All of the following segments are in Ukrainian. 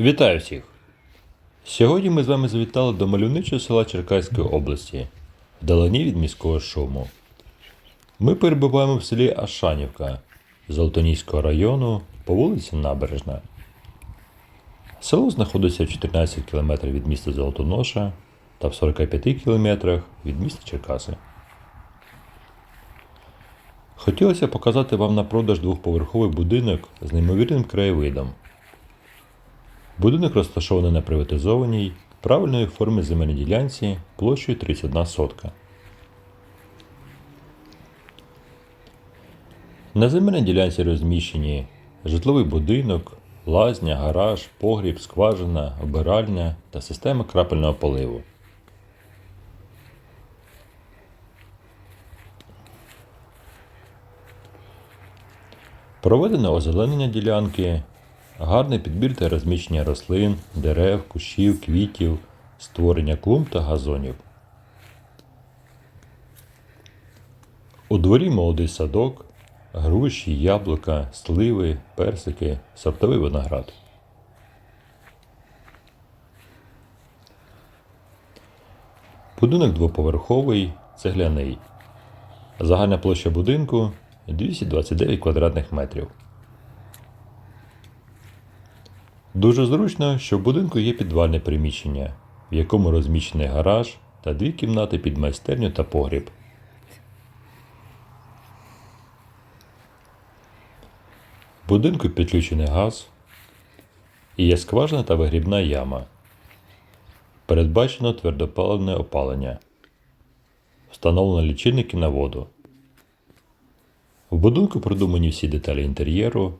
Вітаю всіх! Сьогодні ми з вами завітали до мальовничого села Черкаської області, вдалині від міського шуму. Ми перебуваємо в селі Ашанівка Золотоніського району по вулиці Набережна. Село знаходиться в 14 км від міста Золотоноша та в 45 км від міста Черкаси. Хотілося показати вам на продаж двохповерховий будинок з неймовірним краєвидом. Будинок розташований на приватизованій, правильної форми земельній ділянці площею 31 сотка. На земельній ділянці розміщені житловий будинок, лазня, гараж, погріб, скважина, обиральня та система крапельного поливу. Проведено озеленення ділянки, гарний підбір та розміщення рослин, дерев, кущів, квітів, створення клумб та газонів. У дворі молодий садок, груші, яблука, сливи, персики, сортовий виноград. Будинок двоповерховий, цегляний. Загальна площа будинку 229 квадратних метрів. Дуже зручно, що в будинку є підвальне приміщення, в якому розміщений гараж та дві кімнати під майстерню та погріб. В будинку підключений газ і є скважина та вигрібна яма. Передбачено твердопаливне опалення. Встановлено лічильники на воду. В будинку продумані всі деталі інтер'єру.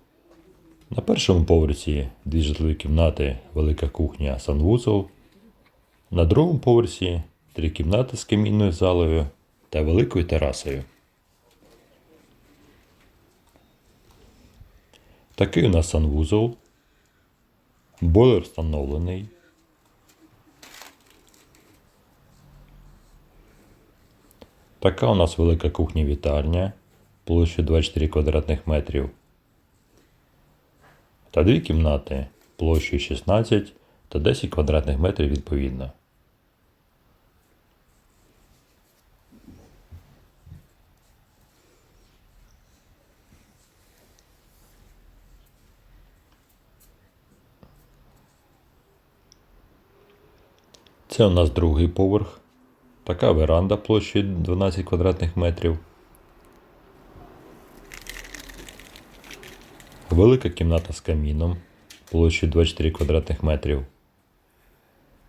На першому поверсі дві житлові кімнати, велика кухня, санвузол. На другому поверсі три кімнати з камінною залою та великою терасою. Такий у нас санвузол. Бойлер встановлений. Така у нас велика кухня-вітальня площею 24 квадратних метрів. Та дві кімнати площею 16 та 10 квадратних метрів відповідно. Це у нас другий поверх. Така веранда площею 12 квадратних метрів. Велика кімната з каміном площею 24 квадратних метрів.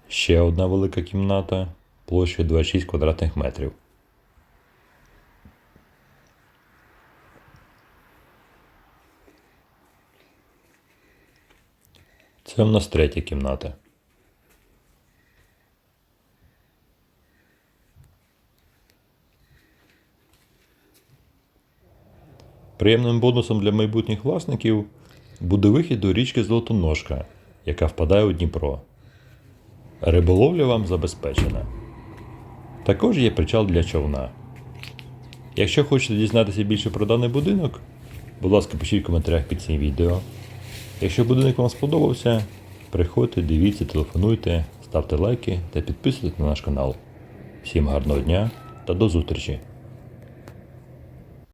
Ще одна велика кімната площею 26 квадратних метрів. Це у нас третя кімната. Приємним бонусом для майбутніх власників буде вихід до річки Золотоножка, яка впадає у Дніпро. Риболовля вам забезпечена. Також є причал для човна. Якщо хочете дізнатися більше про даний будинок, будь ласка, пишіть в коментарях під цим відео. Якщо будинок вам сподобався, приходьте, дивіться, телефонуйте, ставте лайки та підписуйтесь на наш канал. Всім гарного дня та до зустрічі!